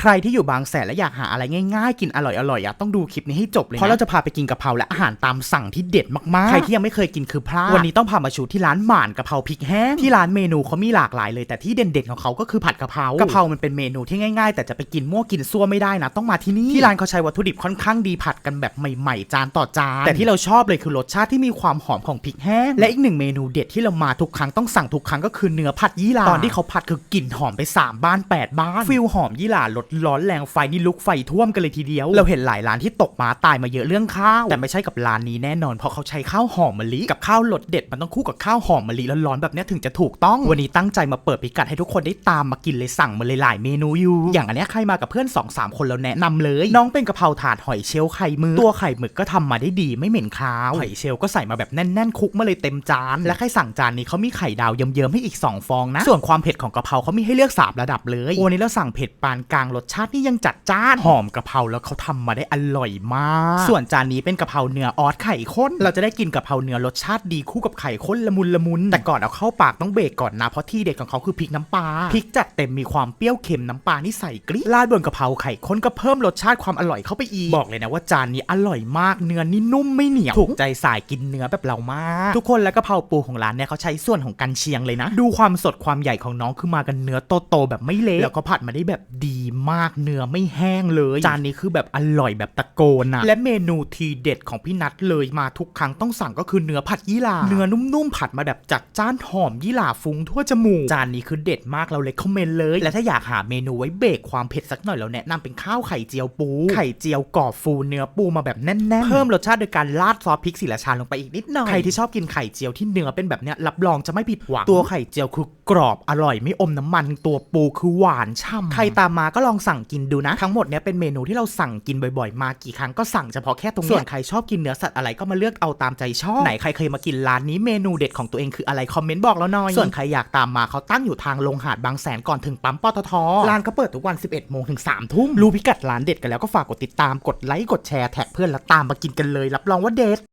ใครที่อยู่บางแสนและอยากหาอะไรง่ายๆ กินอร่อยๆอะต้องดูคลิปนี้ให้จบเลยนะเพราะเราจะพาไปกินกะเพราและอาหารตามสั่งที่เด็ดมากๆ ใครที่ยังไม่เคยกินคือพลาดวันนี้ต้องพามาชูที่ร้านหม่านกะเพราพริกแห้งที่ร้านเมนูเขามีหลากหลายเลย แต่ที่เด่นๆของเขาก็คือผัดกะเพรากะเพรามันเป็นเมนูที่ง่ายๆ แต่จะไปกินมั่วกินซั่วไม่ได้นะต้องมาที่นี่ที่ร้านเขาใช้วัตถุดิบค่อนข้างดีผัดกันแบบใหม่ๆ จานต่อจานแต่ที่เราชอบเลยคือรสชาติที่มีความหอมของพริกแห้งและอีกหนึ่งเมนูเด็ดที่เรามาทุกครั้งต้องสั่งทุกครั้งก็คือเนื้อผัดยี่หร่าตอนที่เขาผัดคือกลิ่นหอมไปสามบ้านแปดบ้านฟิลหอมยี่หร่าลดร้อนแรงไฟนี่ลุกไฟท่วมกันเลยทีเดียว เราเห็นหลายร้านที่ตกมาตายมาเยอะเรื่องข้าว แต่ไม่ใช่กับร้านนี้แน่นอน เพราะเขาใช้ข้าวหอมมะลิกับข้าวรสเด็ดมันต้องคู่กับข้าวหอมมะลิร้อนๆแบบนี้ถึงจะถูกต้อง วันนี้ตั้งใจมาเปิดพิกัดให้ทุกคนได้ตามมากินเลยสั่งมาเลยหลายเมนูอยู่ อย่างอันนี้ใครมากับเพื่อน2อสามคนแล้วแนะนำเลย น้องเป็นกะเพราถาดหอยเชลล์ไข่มือตัวไข่หมึกก็ทำมาได้ดีไม่เหม็นคาวหอยเชลล์ก็ใส่มาแบบแน่นๆคุกมาเลยเต็มจานและใครสั่งจานนี้เขามีไข่ดาวเยิ้มๆให้อีก 2 ฟองนะส่วนความเผ็ดของกะเพราเขามีให้เลือก 3 ระดับเลยวันนี้เราสั่งเผ็ดปานกลางรสชาตินี่ยังจัดจ้านหอมกะเพราแล้วเขาทำมาได้อร่อยมาก ส่วนจานนี้เป็นกะเพราเนื้อออสไข่ข้น เราจะได้กินกะเพราเนื้อรสชาติดีคู่กับไข่ข้นละมุนละมุน แต่ก่อนเอาเข้าปากต้องเบรกก่อนนะ เพราะที่เด็ดของเขาคือพริกน้ำปลาพริกจัดเต็มมีความเปรี้ยวเค็มน้ำปลานี่ใส่กริ๊ดราดบนกะเพราไข่ข้นก็เพิ่มรสชาติความอร่อยเข้าไปอีกบอกเลยนะว่าจานนี้อร่อยมากเนื้อนี่นุ่มไม่เหนียวถูกใจสายกินเนื้อแบบเรามากทุกคนและกะเพราปูของร้านเนี่ยเขาใช้ส่วนของกันเชียงเลยนะ ดูความสดความใหญ่ของน้องคือมากันเนื้อโตๆแบบไม่เละแล้วก็ผัดมาได้แบบดีมากเนื้อไม่แห้งเลย จานนี้คือแบบอร่อยแบบตะโกนอะและเมนูทีเด็ดของพี่นัทเลยมาทุกครั้งต้องสั่งก็คือเนื้อผัดยี่หร่าเนื้อนุ่มๆผัดมาแบบจัดจ้านหอมยี่หร่าฟุ้งทั่วจมูกจานนี้คือเด็ดมากเราเลยคอมเมนต์เลย และถ้าอยากหาเมนูไว้เบรกความเผ็ดสักหน่อยเราแนะนำเป็นข้าวไข่เจียวปู ไข่เจียวกรอบฟูเนื้อปูมาแบบแน่นๆเพิ่มรสชาติโดยการราดซอสพริกสีราชาลงไปอีกนิดหน่อยใครที่ชอบกินไข่เจียวที่เนื้อเป็นแบบเนี้ยรับรองจะไม่ผิดหวังตัวไข่เจียวคือกรอบอร่อยไม่อมน้ำมันตัวปูคือหวานฉ่ำใครตามมาก็ลองสั่งกินดูนะ ทั้งหมดเนี้ยเป็นเมนูที่เราสั่งกินบ่อยๆ มากี่ครั้งก็สั่งเฉพาะแค่ตรงเนี้ยส่วนใครชอบกินเนื้อสัตว์อะไรก็มาเลือกเอาตามใจชอบไหนใครเคยมากินร้านนี้เมนูเด็ดของตัวเองคืออะไรคอมเมนต์บอกแล้วหน่อยส่วนใครอยากตามมาเขาตั้งอยู่ทางลงหาดบางแสนก่อนถึงปั๊มปตทร้านเขาเปิดทุกวัน 11โมงถึง3ทุ่มรู้พิกัดร้านเด็ดกันแล้วก็ฝากกดติดตามกดไลค์กดแชร์แท็กเพื่อนแล้วตามมากินกันเลย รับรองว่าเด็ด